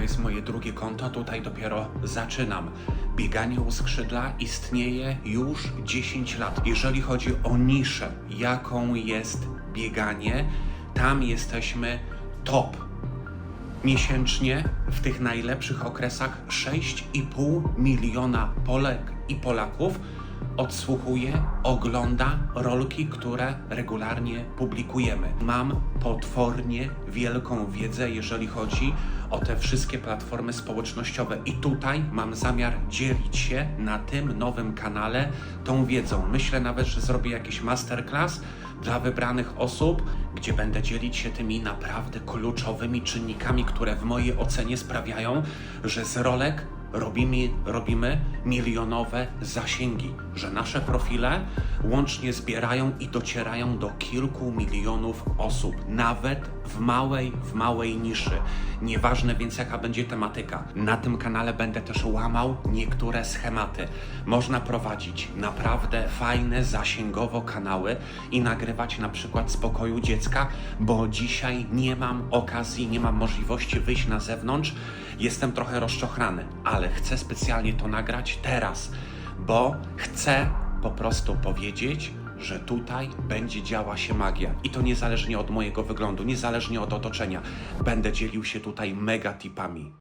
to jest moje drugie konto, tutaj dopiero zaczynam. Bieganie u skrzydla istnieje już 10 lat. Jeżeli chodzi o niszę, jaką jest bieganie, tam jesteśmy top. Miesięcznie w tych najlepszych okresach 6,5 miliona Polek i Polaków odsłuchuje, ogląda rolki, które regularnie publikujemy. Mam potwornie wielką wiedzę, jeżeli chodzi o te wszystkie platformy społecznościowe, i tutaj mam zamiar dzielić się na tym nowym kanale tą wiedzą. Myślę nawet, że zrobię jakiś masterclass dla wybranych osób, gdzie będę dzielić się tymi naprawdę kluczowymi czynnikami, które w mojej ocenie sprawiają, że z rolek robimy, robimy milionowe zasięgi, że nasze profile łącznie zbierają i docierają do kilku milionów osób, nawet w małej, w małej niszy. Nieważne więc jaka będzie tematyka. Na tym kanale będę też łamał niektóre schematy. Można prowadzić naprawdę fajne, zasięgowo kanały i nagrywać na przykład z pokoju dziecka, bo dzisiaj nie mam okazji, nie mam możliwości wyjść na zewnątrz. Jestem trochę rozczochrany, ale chcę specjalnie to nagrać teraz, bo chcę po prostu powiedzieć, że tutaj będzie działa się magia. I to niezależnie od mojego wyglądu, niezależnie od otoczenia. Będę dzielił się tutaj mega tipami.